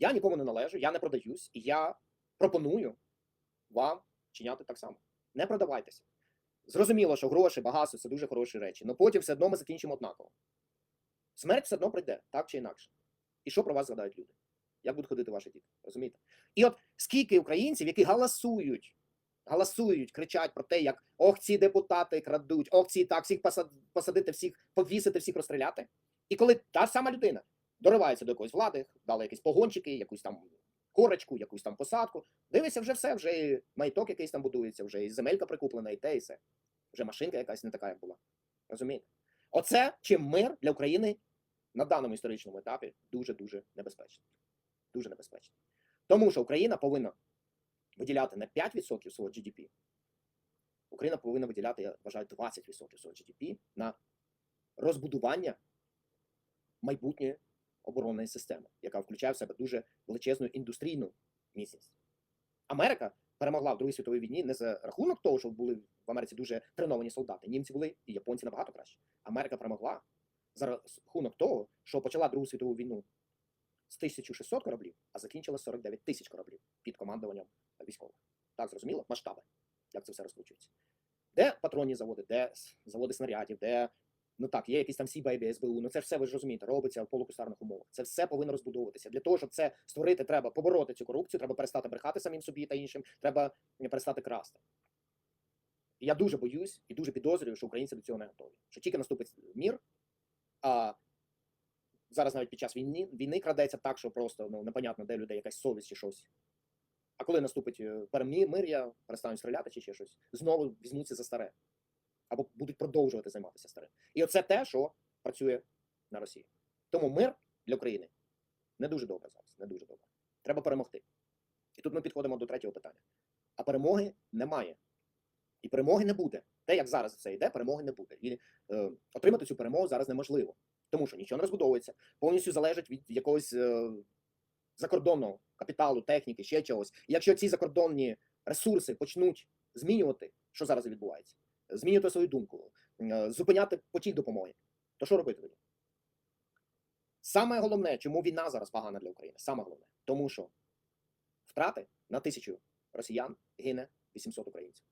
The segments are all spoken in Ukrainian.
Я нікому не належу, я не продаюсь, і я пропоную вам чиняти так само. Не продавайтеся. Зрозуміло, що гроші, багатство це дуже хороші речі, але потім все одно ми закінчимо однаково. Смерть все одно прийде, так чи інакше. І що про вас згадають люди? Як будуть ходити ваші діти? Розумієте? І от скільки українців, які галасують, галасують, кричать про те, як ох, ці депутати крадуть, ох, ці так, всіх посадити, всіх, повісити, всіх розстріляти. І коли та сама людина доривається до якоїсь влади, дали якісь погончики, якусь там корочку, якусь там посадку, дивиться, вже все, вже і маєток якийсь там будується, вже і земелька прикуплена, і те, і все. Вже машинка якась не така, як була. Розумієте? Оце чим мир для України на даному історичному етапі дуже-дуже небезпечний. Дуже небезпечний. Тому що Україна повинна виділяти не 5% свого GDP. Україна повинна виділяти, я вважаю, 20% свого GDP на розбудування майбутньої оборонної системи, яка включає в себе дуже величезну індустрійну міцність. Америка перемогла в Другій світовій війні не за рахунок того, що були в Америці дуже треновані солдати. Німці були і японці набагато краще. Америка перемогла за рахунок того, що почала Другу світову війну з 1600 кораблів, а закінчила з 49 тисяч кораблів під командуванням військових. Так зрозуміло? Масштаби, як це все розкручується. Де патронні заводи, де заводи снарядів, де ну так, є якісь там Сібайбі, СБУ. Ну це все ви ж розумієте, робиться в полукустарних умовах. Це все повинно розбудовуватися. Для того, щоб це створити, треба побороти цю корупцію, треба перестати брехати самим собі та іншим, треба е, перестати красти. Я дуже боюсь і дуже підозрюю, що українці до цього не готові. Що тільки наступить мір, а зараз навіть під час війни, війни крадеться так, що просто ну, непонятно, де людей якась совість чи щось. А коли наступить е, перемир'я, перестануть стріляти чи ще щось, знову візьмуться за старе. Або будуть продовжувати займатися старим. І оце те, що працює на Росії. Тому мир для України не дуже добре зараз. Не дуже добре. Треба перемогти. І тут ми підходимо до третього питання. А перемоги немає. І перемоги не буде. Те, як зараз це йде, перемоги не буде. І е, отримати цю перемогу зараз неможливо. Тому що нічого не розбудовується, повністю залежить від якогось е, закордонного капіталу, техніки, ще чогось. І якщо ці закордонні ресурси почнуть змінювати, що зараз відбувається, змінювати свою думку, е, зупиняти потік допомоги, то що робити тоді? Саме головне, чому війна зараз погана для України, саме головне, тому що втрати на тисячу росіян гине 800 українців.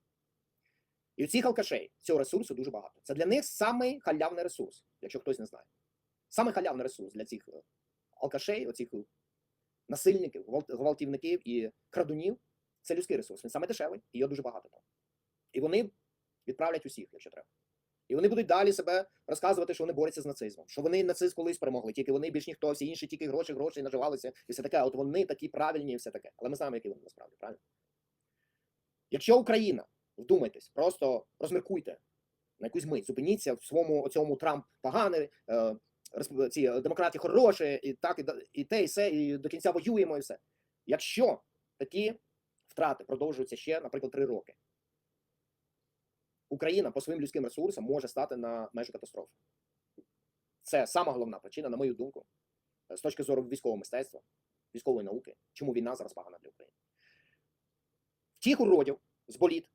І у цих алкашей цього ресурсу дуже багато. Це для них самий халявний ресурс, якщо хтось не знає. Самий халявний ресурс для цих е, алкашей, оцих е, насильників, гвалтівників і крадунів це людський ресурс. Він саме дешевий, і його дуже багато там. І вони відправлять усіх, якщо треба. І вони будуть далі себе розказувати, що вони борються з нацизмом, що вони нацист колись перемогли, тільки вони більш ніхто, всі інші тільки гроші, гроші наживалися, і все таке. От вони такі правильні і все таке. Але ми знаємо, які вони насправді, правильно? Якщо Україна, вдумайтесь, просто розміркуйте на якусь мить, зупиніться в своєму цьому Трамп поганий, е, ці е, демократи хороші, і так, і, і те, і все, і до кінця воюємо, і все. Якщо такі втрати продовжуються ще, наприклад, три роки, Україна по своїм людським ресурсам може стати на межі катастрофи. Це сама головна причина, на мою думку, е, з точки зору військового мистецтва, військової науки, чому війна зараз погана для України. Втіх уродів з боліт,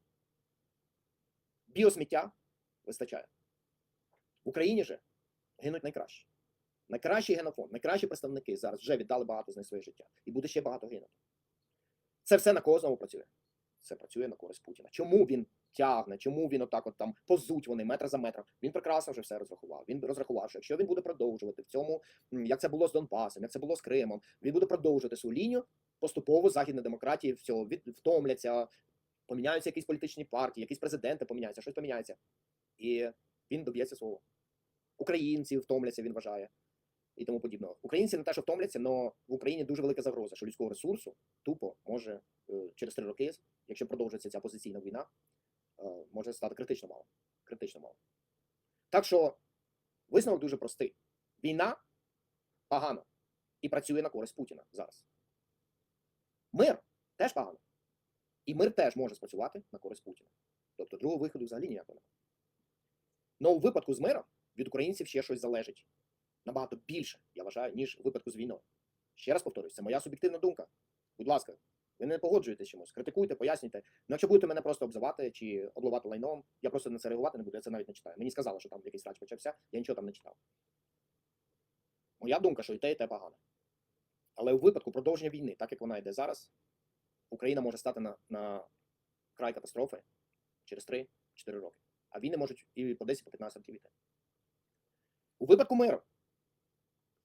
біосміття вистачає. В Україні же гинуть найкращі. Найкращий генофонд, найкращі представники зараз вже віддали багато з них своє життя. І буде ще багато гинути. Це все на кого знову працює? Це працює на користь Путіна. Чому він тягне? Чому він отак от там позуть вони метр за метром? Він прекрасно вже все розрахував. Він розрахував, що якщо він буде продовжувати в цьому, як це було з Донбасом, як це було з Кримом, він буде продовжувати свою лінію. Поступово західні демократії всього від втомляться, поміняються якісь політичні партії, якісь президенти поміняються, щось поміняється. І він доб'ється свого. Українці втомляться, він вважає, і тому подібного. Українці не те, що втомляться, але в Україні дуже велика загроза, що людського ресурсу тупо може е, через три роки, якщо продовжиться ця позиційна війна, може стати критично мало. Критично мало. Так що висновок дуже простий: війна погано і працює на користь Путіна зараз. Мир теж погано. І мир теж може спрацювати на користь Путіна. Тобто другого виходу взагалі ніякого немає. Но у випадку з миром від українців ще щось залежить набагато більше, я вважаю, ніж у випадку з війною. Ще раз повторюсь, це моя суб'єктивна думка. Будь ласка, ви не погоджуєтесь чимось, критикуйте, пояснюйте. Ну, якщо будете мене просто обзивати чи обливати лайном, я просто на це реагувати не буду, я це навіть не читаю. Мені сказали, що там якийсь рач почався, я нічого там не читав. Моя думка, що і те, і те погано. Але у випадку продовження війни, так як вона йде зараз, Україна може стати на, на край катастрофи через 3-4 роки. А війни можуть і по 10, по 15 років йти. У випадку миру,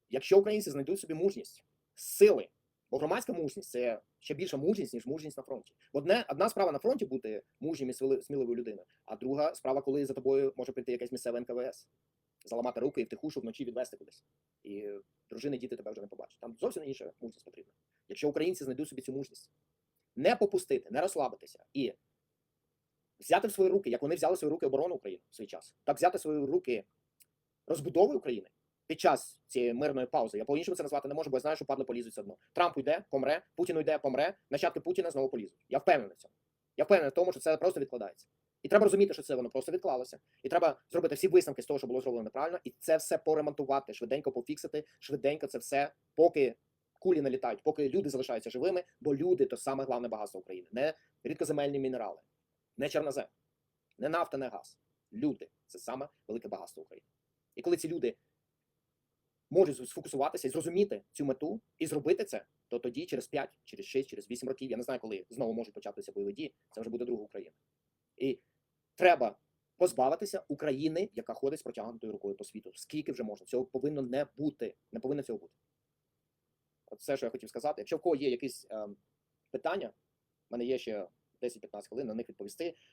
якщо українці знайдуть собі мужність, сили, бо громадська мужність це ще більша мужність, ніж мужність на фронті. Одне, одна справа на фронті бути мужнім і сміливою людиною, а друга справа, коли за тобою може прийти якесь місцеве НКВС, заламати руки і втихушу вночі відвести кудись. І дружини, діти тебе вже не побачать. Там зовсім інша мужність потрібна. Якщо українці знайдуть собі цю мужність, не попустити, не розслабитися і взяти в свої руки, як вони взяли в свої руки оборону України в свій час, так взяти в свої руки розбудови України під час цієї мирної паузи. Я по-іншому це назвати не можу, бо я знаю, що падли полізуть все одно. Трамп йде, помре, Путін йде, помре, нащадки Путіна знову полізуть. Я впевнений в цьому. Я впевнений в тому, що це просто відкладається. І треба розуміти, що це воно просто відклалося. І треба зробити всі висновки з того, що було зроблено неправильно, і це все поремонтувати, швиденько пофіксити, швиденько це все, поки кулі не літають, поки люди залишаються живими, бо люди то саме головне багатство України. Не рідкоземельні мінерали, не чорнозем, не нафта, не газ. Люди це саме велике багатство України. І коли ці люди можуть сфокусуватися і зрозуміти цю мету і зробити це, то тоді через 5, через 6, через 8 років, я не знаю, коли знову можуть початися бойові дії, це вже буде друга Україна. І треба позбавитися України, яка ходить з протягнутою рукою по світу. Скільки вже можна? Цього повинно не бути. Не повинно цього бути. От все, що я хотів сказати. Якщо в кого є якісь ем, питання, в мене є ще 10-15 хвилин на них відповісти.